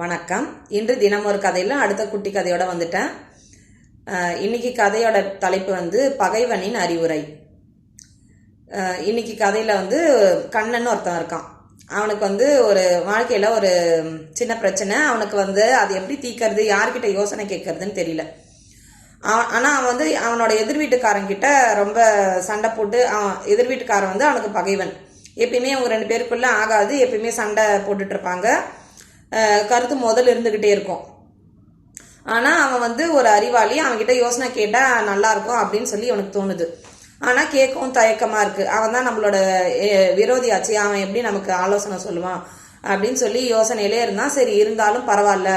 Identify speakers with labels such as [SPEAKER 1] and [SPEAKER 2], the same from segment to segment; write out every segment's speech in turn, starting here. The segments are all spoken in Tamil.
[SPEAKER 1] வணக்கம். இன்று தினம் ஒரு கதையில் அடுத்த குட்டி கதையோட வந்துட்டேன். இன்னைக்கு கதையோட தலைப்பு வந்து பகைவனின் அறிவுரை. இன்னைக்கு கதையில் வந்து கண்ணன் ஒருத்தன் இருக்கான். அவனுக்கு வந்து ஒரு வாழ்க்கையில் ஒரு சின்ன பிரச்சனை. அவனுக்கு வந்து அது எப்படி தீக்கிறது யார்கிட்ட யோசனை கேட்கறதுன்னு தெரியல. அவன் ஆனால் அவன் வந்து அவனோட எதிர் வீட்டுக்காரங்கிட்ட ரொம்ப சண்டை போட்டு அவன் எதிர் வீட்டுக்காரன் வந்து அவனுக்கு பகைவன். எப்பயுமே அவங்க ரெண்டு பேருக்குள்ளே ஆகாது. எப்பயுமே சண்டை போட்டுட்ருப்பாங்க இருப்பாங்க. கருத்து முதல் இருந்துக்கிட்டே இருக்கும். ஆனால் அவன் வந்து ஒரு அறிவாளி அவன்கிட்ட யோசனை கேட்டால் நல்லா இருக்கும் அப்படின்னு சொல்லி அவனுக்கு தோணுது. ஆனால் கேட்கவும் தயக்கமாக இருக்குது அவன் தான் நம்மளோட விரோதியாச்சு அவன் எப்படி நமக்கு ஆலோசனை சொல்லுவான்? அப்படின்னு சொல்லி யோசனையிலே இருந்தான் சரி இருந்தாலும் பரவாயில்ல.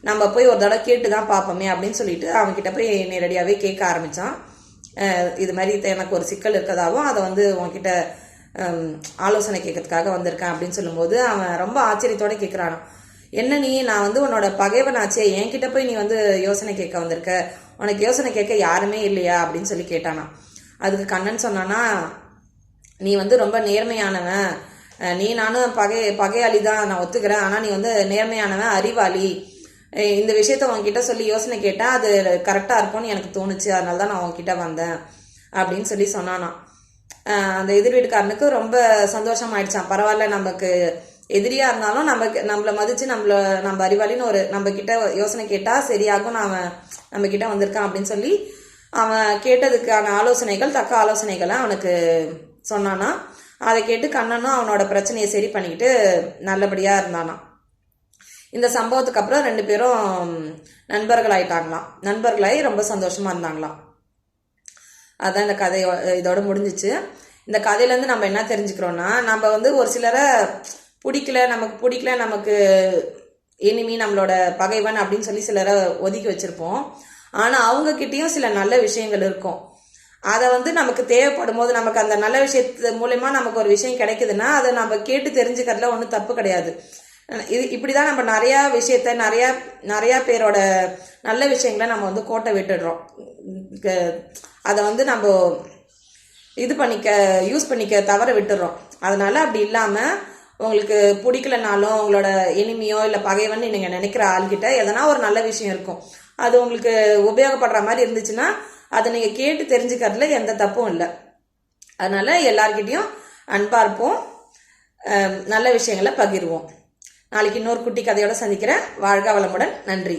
[SPEAKER 1] நம்ம போய் ஒரு தடவை கேட்டு தான் பார்ப்போமே அப்படின்னு சொல்லிட்டு அவன்கிட்ட போய் நேரடியாகவே கேட்க ஆரம்பித்தான் இது மாதிரி த- எனக்கு ஒரு சிக்கல் இருக்கதாகவும் அதை வந்து உன்கிட்ட ஆலோசனை கேட்கறதுக்காக வந்திருக்கேன் அப்படின்னு சொல்லும்போது அவன் ரொம்ப ஆச்சரியத்தோட கேட்குறான் என்ன நீ நான் வந்து உன்னோட பகைவனாச்சே என்கிட்ட போய் நீ வந்து யோசனை கேட்க வந்திருக்க? உனக்கு யோசனை கேட்க யாருமே இல்லையா? அப்படின்னு சொல்லி கேட்டானா அதுக்கு கண்ணன் சொன்னானா நீ வந்து ரொம்ப நேர்மையானவன். நீ நானும் பகை பகையாளி தான் நான் ஒத்துக்கிறேன். ஆனால் நீ வந்து நேர்மையானவன் அறிவாளி. இந்த விஷயத்த உங்ககிட்ட சொல்லி யோசனை கேட்டேன் அது கரெக்டாக இருக்கும்னு எனக்கு தோணுச்சு. அதனால தான் நான் உங்ககிட்ட வந்தேன். அப்படின்னு சொல்லி சொன்னானா அந்த எதிர் வீட்டுக்காரனுக்கு ரொம்ப சந்தோஷம் ஆயிடுச்சான் பரவாயில்ல நமக்கு எதிரியா இருந்தாலும் நமக்கு நம்மள மதிச்சு நம்மள நம்ம அறிவாளின்னு ஒரு நம்ம கிட்ட யோசனை கேட்டா சரியாகும் அவன் நம்ம கிட்ட வந்திருக்கான் அப்படின்னு சொல்லி அவன் கேட்டதுக்கான ஆலோசனைகள் தக்க ஆலோசனைகளை அவனுக்கு சொன்னானா. அதை கேட்டு கண்ணனும் அவனோட பிரச்சனையை சரி பண்ணிக்கிட்டு நல்லபடியா இருந்தானா இந்த சம்பவத்துக்கு அப்புறம் ரெண்டு பேரும் நண்பர்கள் ஆயிட்டாங்களாம் நண்பர்களாகி ரொம்ப சந்தோஷமா இருந்தாங்களாம். அதான் இந்த கதை இதோட முடிஞ்சிச்சு. இந்த கதையிலேருந்து நம்ம என்ன தெரிஞ்சுக்கிறோன்னா நம்ம வந்து ஒரு சிலரை பிடிக்கல நமக்கு பிடிக்கல நமக்கு எனிமி நம்மளோட பகைவன் அப்படின்னு சொல்லி சிலரை ஒதுக்கி வச்சுருப்போம். ஆனால் அவங்கக்கிட்டேயும் சில நல்ல விஷயங்கள் இருக்கும். அதை வந்து நமக்கு தேவைப்படும் போது நமக்கு அந்த நல்ல விஷயத்து மூலயமா நமக்கு ஒரு விஷயம் கிடைக்குதுன்னா அதை நம்ம கேட்டு தெரிஞ்சுக்கிறதுல ஒன்றும் தப்பு கிடையாது. இது இப்படிதான் நம்ம நிறையா விஷயத்த நிறையா நிறையா பேரோட நல்ல விஷயங்களை நம்ம வந்து கோட்டை விட்டுடுறோம். அதை வந்து நம்ம இது பண்ணிக்க யூஸ் பண்ணிக்க தவற விட்டுறோம். அதனால அப்படி இல்லாமல் உங்களுக்கு பிடிக்கலனாலும் உங்களோட இனிமையோ இல்லை பகைவன் நீங்கள் நினைக்கிற ஆள்கிட்ட எதனா ஒரு நல்ல விஷயம் இருக்கும். அது உங்களுக்கு உபயோகப்படுற மாதிரி இருந்துச்சுன்னா அதை நீங்கள் கேட்டு தெரிஞ்சுக்கிறதுல எந்த தப்பும் இல்லை. அதனால எல்லார்கிட்டேயும் அன்பாக இருப்போம். நல்ல விஷயங்களை பகிர்வோம். நாளைக்கு இன்னொரு குட்டி கதையோடு சந்திக்கிறேன். வாழ்க வளமுடன். நன்றி.